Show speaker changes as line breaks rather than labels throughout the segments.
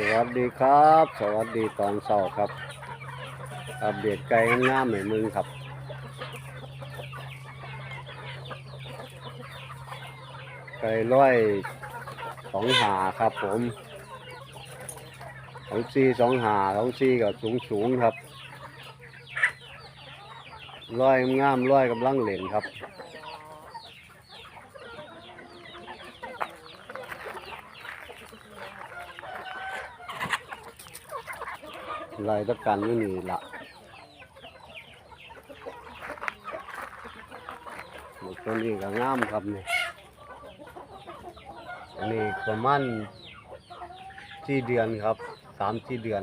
สวัสดีครับ สวัสดีตอนเช้าครับ อัปเดตไก่งามๆหน่อยมึงครับ ไก่ร้อยสองหาครับผมสองซีสองหาสองซีกับสูงสูงๆครับร้อยงามร้อยกำลังเหล่นครับ ลายตะกันไม่มีละหมดตัวนี้ก็งามครับนี่อันนี้ประมาณที่เดือนครับสามที่เดือน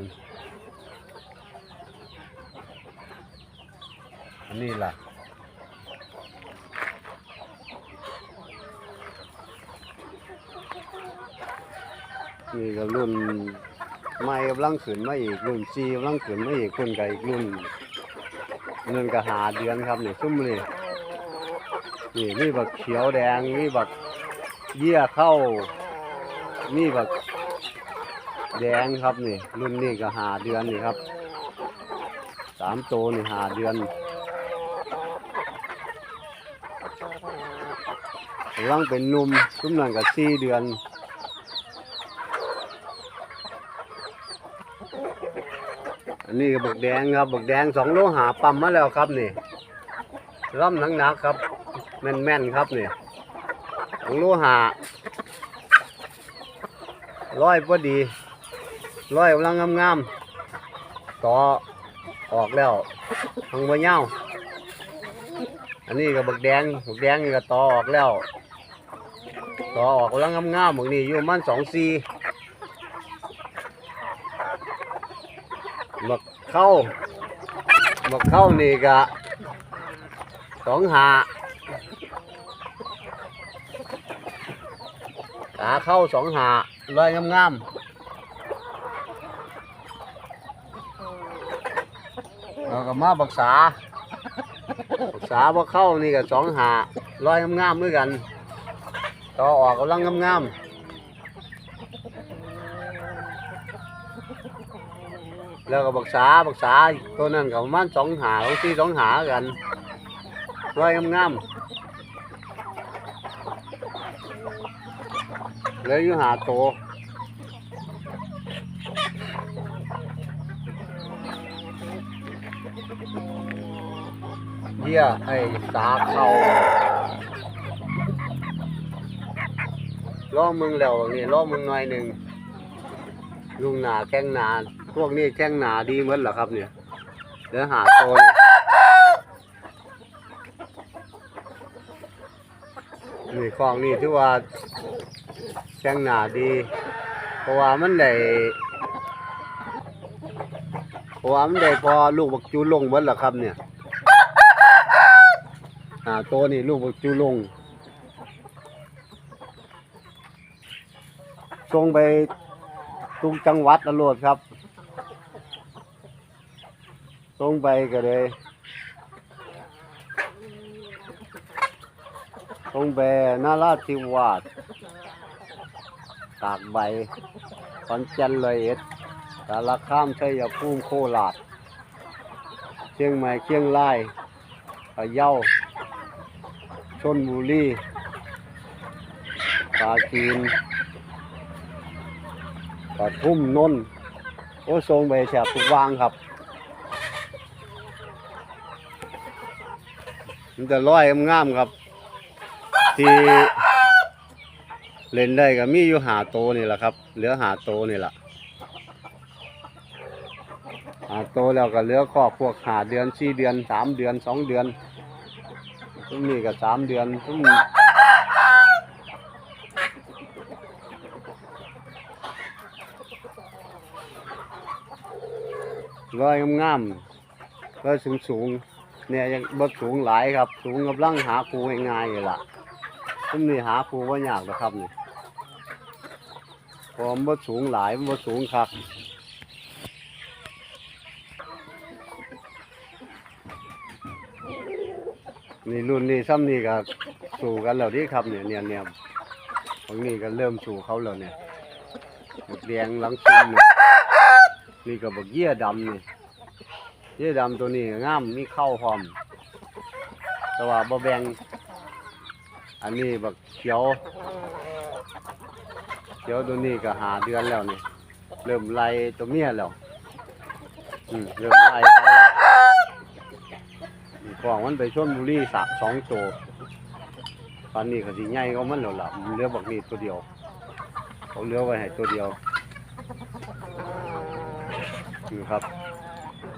อันนี้ล่ะนี่ก็รุ่น ไม่กำลังขึ้นมาอีกรุ่นซีกำลังขึ้นมาอีกคนกับอีกรุ่นเงินก็หาเดือนครับเนี่ยซุ่มนี่นี่นี่บักเขียวแดงนี่บักเยี่ยเข้านี่บักแดงครับนี่ รุ่นนี้ก็หาเดือนนี่ครับสามโตวนี่หาเดือนกำลังเป็นนุ่มซุ่มนั่นก็สี่เดือน อันนี้ก็บักแดงครับบักแดงสองโลหาปั๊มมาแล้วครับนี่ร่ำหนักๆครับ แม่นๆครับนี่สองโลหาร้อยพอดีร้อยกำลังงามๆต่อออกแล้วทางบ่เงาอันนี้ก็บักแดงบักแดงนี่ก็ต่อออกแล้วต่อออกกำลังงามๆบักนี่อยู่มันสองซี บักเข้าบักเข้านี่ก็สองหาขาเข้าสองหาลอยงามๆแล้วก็มาบักษาบักษาบักเข้านี่ก็สองหาลอยงามๆด้วยกันต่อออกกำลังงามๆ แล้วก็บักษาบักษาตัวนั้นก็ประมาณสองหาสองสี่สองหากันลอยงามๆเลยอยู่หาโตวเยี่ยไอ้สาเขาล่อมึงแล้วนี่ล่อมึงหน่อยหนึ่งลุงหนาแข้งหนา พวกนี้แข้งหนาดีเหมือนเหรอครับเนี่ยเดี๋ยวหาโตวนี่นี่คลองนี่ถือว่าแข้งหนาดี เพราะว่ามันได้เพราะว่ามันได้พอลูกบักจูลงเหมือนเหรอครับเนี่ยหาโตวนี่ลูกบักจูลงส่งไปทุกจังหวัดตลอดครับ ส่งไปก็เลยส่งไปนาราธิวาสตากใบขอนแก่นเลยเอ็ดสารคามชัยภูมิโคราชเชียงใหม่เชียงรายพะเยาชนบุรีปาจีนปทุ่มนนท์โอ้ทรงไปแฉบทุกวางครับ มันจะร้อยงามๆครับ ที่เล่นได้ก็มีอยู่หาโตนี่แหละครับ เหลือหาโตนี่แหละหาโตแล้วก็เหลือครอบพวกหาเดือนสี่เดือนสามเดือนสองเดือนทุกนี่ก็สามเดือนทุกร้อยงามๆร้อยสูงสูงๆ เนี่ยยังบ่สูงหลายครับ สูงกำลังหาปูง่ายๆเลยล่ะผมนี่หาปูว่ายากนะครับนี่เพอมบ่สูงหลายบ่สูงครับนี่รุ่นนี้ซ้ำนี่ก็สู่กันแล้วนี่ครับเนี่ยเนี่ยเนี่ยของนี่ก็เริ่มสู่เขาแล้วเนี่ยหมดแดงหลังซุ่มเนี่ยนี่ก็บกเยี่ยดำนี่ เยี่ยดำตัวนี้งามมีเข้าพร้อม แต่ว่าบ่แบงอันนี้บักเขียว เขียวตัวนี้ก็หาเดือนแล้วนี่เริ่มไล่ตัวเมียแล้วอืมเริ่มไล่เขาแล้วนี่องมันไปชลบุรีสามสองตัวตอนนี้ก็สิใหญ่ก็มันแล้วล่ะเหลือบักนี่ตัวเดียวเขาเหลือไว้ให้ตัวเดียวนี่ครับ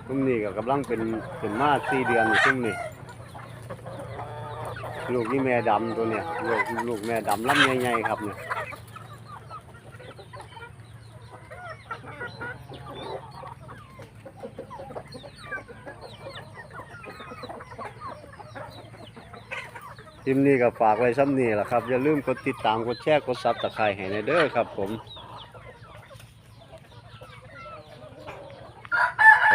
ซุ้มนี่ก็กำลังเป็นเป็นมาสี่เดือนซุ่มนี่ลูกนี่แม่ดำตัวเนี้ยลูกลูกแม่ดำลำใหญ่ๆครับเนี่ยทีมนี้ก็ฝากไว้ซ้ำนี่แหละครับ อย่าลืมกดติดตามกดแชร์กดซับตะไคร้ให้ในเด้อครับผม